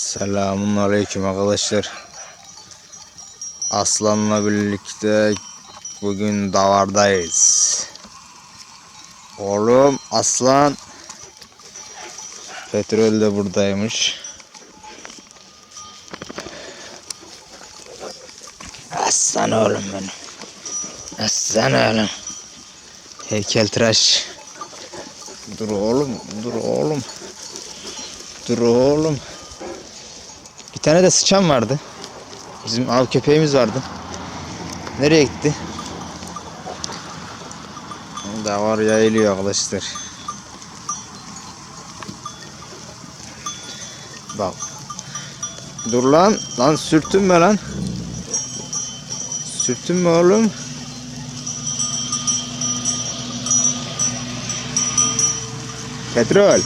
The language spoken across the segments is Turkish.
Selamun aleyküm arkadaşlar. Aslan'la birlikte bugün davardayız. Oğlum Aslan. Petrol de buradaymış. Aslan oğlum benim. Aslan oğlum. Heykeltıraş. Dur oğlum, dur oğlum. Dur oğlum. Bir tane de sıçan vardı. Bizim av köpeğimiz vardı. Nereye gitti? Davar yayılıyor arkadaşlar. Bak. Dur lan. Lan sürtünme lan. Sürtünme oğlum. Petrol.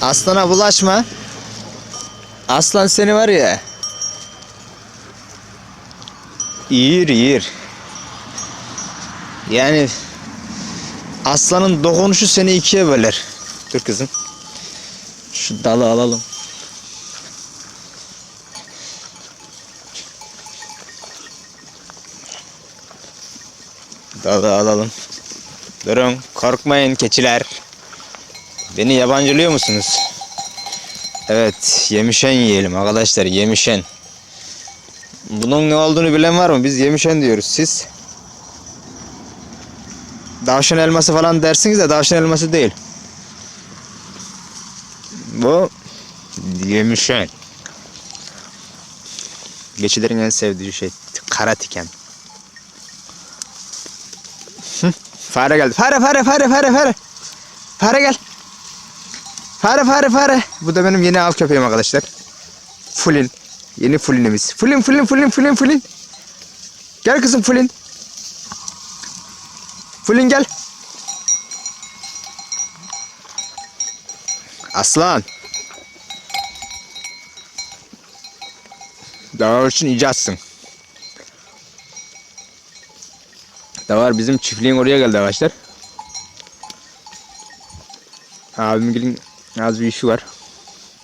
Aslana bulaşma. Aslan seni var ya. Yiyir yiyir. Yani aslanın dokunuşu seni ikiye böler. Dur kızım. Şu dalı alalım. Dalı alalım. Durun korkmayın keçiler. Beni yabancılıyor musunuz? Evet, yemişen yiyelim arkadaşlar, yemişen. Bunun ne olduğunu bilen var mı? Biz yemişen diyoruz, siz? Davşan elması falan dersiniz de davşan elması değil. Bu yemişen. Geçilerin en sevdiği şey kara tiken. Fare geldi. Fare fare fare fare fare. Fare gel. Fare fare fare. Bu da benim yeni av köpeğim arkadaşlar. Fulin. Yeni Fulin'imiz. Fulin Fulin Fulin Fulin Fulin. Gel kızım Fulin. Fulin gel. Aslan. Davar için icatsın. Davar bizim çiftliğin oraya geldi arkadaşlar. Abimgilin az bir işi var.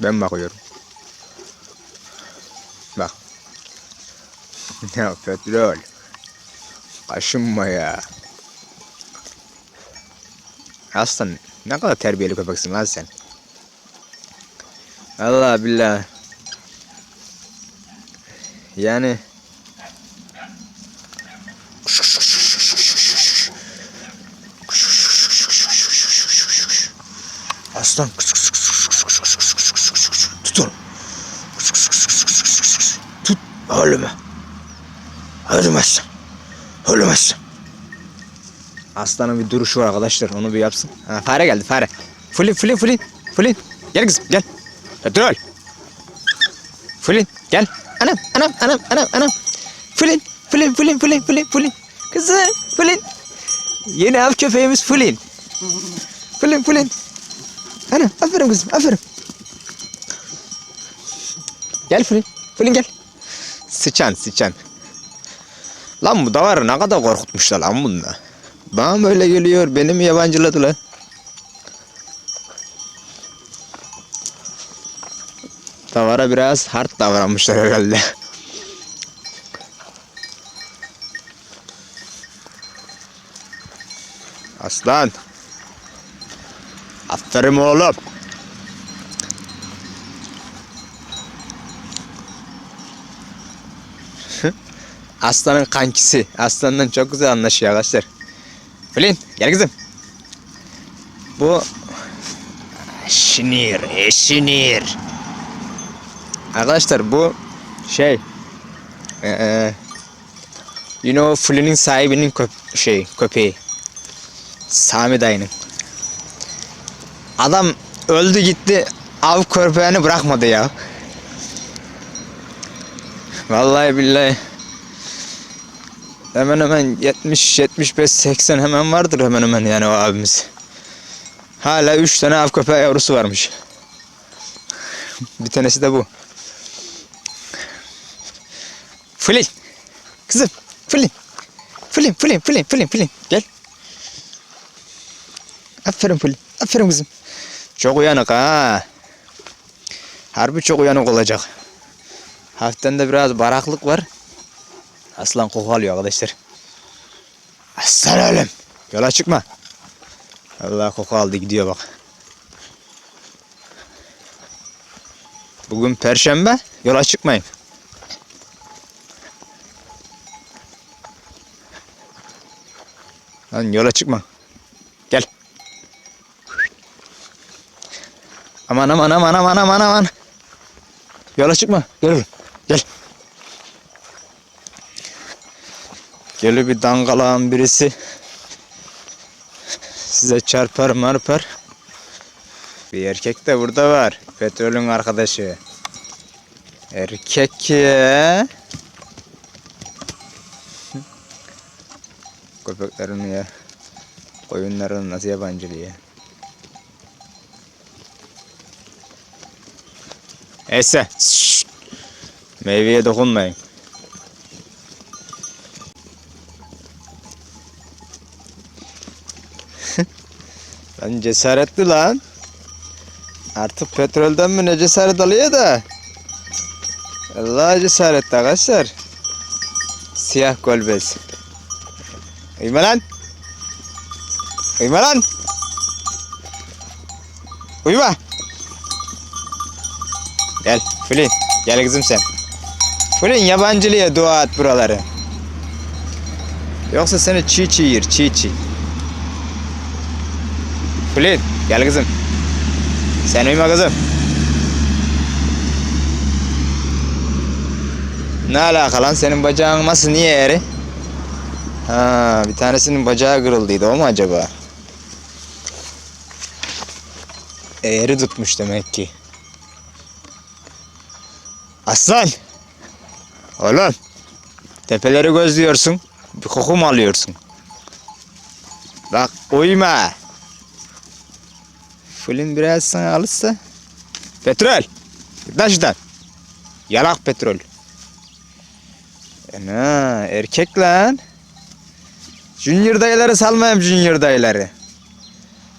Ben bakıyorum. Bak. ya petrol. Kaşınma ya. Aslan ne kadar terbiyeli köpeksin lan sen. Allah billah. Yani Aslan. Tut onu. Tut. Ölme. Ölmezsin. Ölmezsin. Aslanın bir duruşu var arkadaşlar. Onu bir yapsın. Ha, fare geldi fare. Fulin fulin fulin. Fulin. Gel kızım gel. Petrol. Fulin gel. Anam anam anam anam anam. Fulin. Fulin fulin fulin fulin fulin. Kızım fulin. Yeni av köpeğimiz Fulin. Fulin fulin. Ana aferin kızım aferin. Gel Fulin. Fulin gel. Sıçan sıçan. Lan bu davarı ne kadar korkutmuşlar lan bunda. Bana böyle geliyor beni mi yabancıladılar? Davara biraz hard davranmışlar herhalde. Aslan. Aferin oğlum. Aslanın kankisi. Aslandan çok güzel anlaşıyor arkadaşlar. Filin gel kızım. Bu Şinir, eşinir. Arkadaşlar bu şey eee you know Flynn'in sahibinin köp- şey köpeği. Sami dayının. Adam öldü gitti av köpeğini bırakmadı ya. Vallahi billahi. Hemen hemen 70 75 80 hemen vardır hemen hemen yani o abimiz. Hala 3 tane av köpeği yavrusu varmış. Bir tanesi de bu. Flin. Kızım. Flin. Flin, Flin, Flin, Flin, Flin. Gel. Aferin Flin. Aferin kızım. Çok uyanık ha. Harbi çok uyanık olacak. Hafiften de biraz baraklık var. Aslan koku arkadaşlar. Aslan oğlum. Yola çıkma. Allah koku aldı gidiyor bak. Bugün perşembe. Yola çıkmayın. Lan yola çıkma. Gel. Aman aman aman aman aman aman. Yola çıkma. Gel. Gel. Geliyor bir dangalağın birisi. Size çarpar marpar. Bir erkek de burada var. Petrolün arkadaşı. Erkek ya. Köpeklerin ya. Koyunların nasıl yabancılığı ya. Neyse. şşt. Meyveye dokunmayın. Lan cesaretli lan. Artık petrolden mi ne cesaret alıyor da. Allah cesaretli arkadaşlar. Siyah golbez. Uyuma lan. Uyuma lan. Uyuma. Gel Fulin. Gel kızım sen. Fulin yabancılığa dua et buraları. Yoksa seni çiğ çiğ yer çiğ çiğ. Fulin gel kızım. Sen uyuma kızım. Ne alaka lan senin bacağın nasıl niye eğri? Ha bir tanesinin bacağı kırıldıydı o mu acaba? Eğri tutmuş demek ki. Aslan! Oğlum! Tepeleri gözlüyorsun. Bir koku mu alıyorsun? Bak uyuma. Fulün biraz sana alırsa. Petrol! Şuradan. Yalak petrol. Ana erkek lan. Junior dayıları salmayayım Junior dayıları.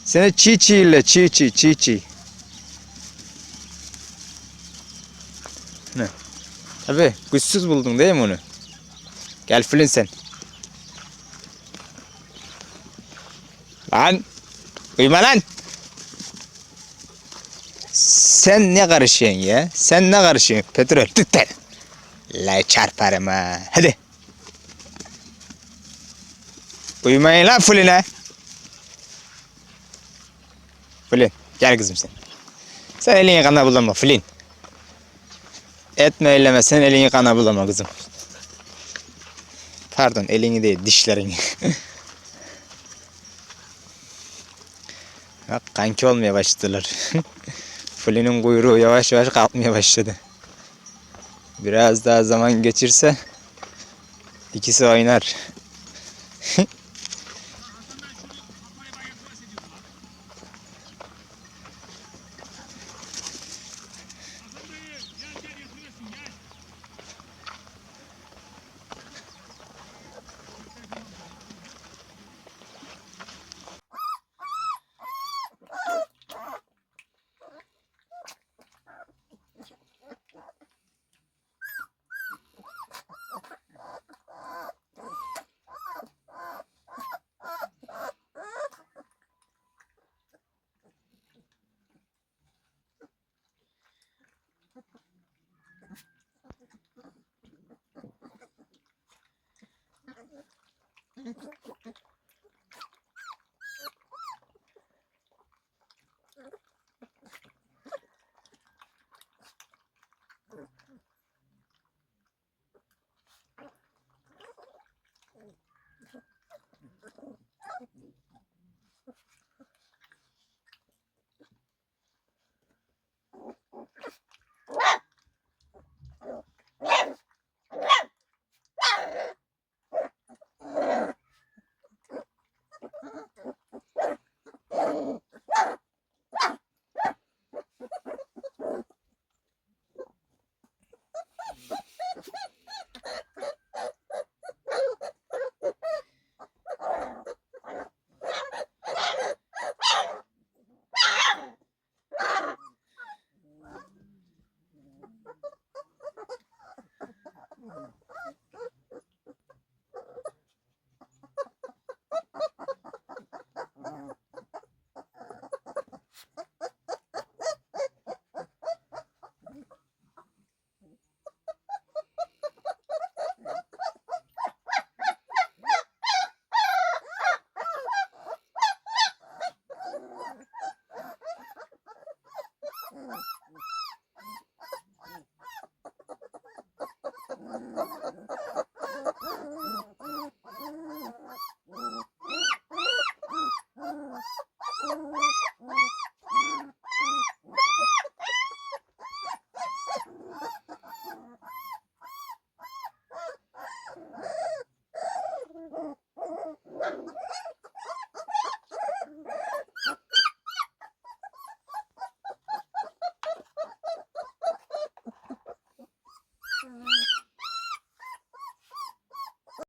Seni çiğ çiğ ile çiğ çiğ çiğ çiğ. Tabi güçsüz buldun değil mi onu? Gel Flynn sen. Lan. Uyuma lan. Sen ne karışıyorsun ya? Sen ne karışıyorsun? Petrol tut lan. La çarparım ha. Hadi. Uyumayın lan Flynn'e. Flynn gel kızım sen. Sen elini kana bulama Flynn. Etme eyleme sen elini kana bulama kızım. Pardon elini değil dişlerini. Bak kanki olmaya başladılar. Flynn'in kuyruğu yavaş yavaş kalkmaya başladı. Biraz daha zaman geçirse ikisi oynar. はい。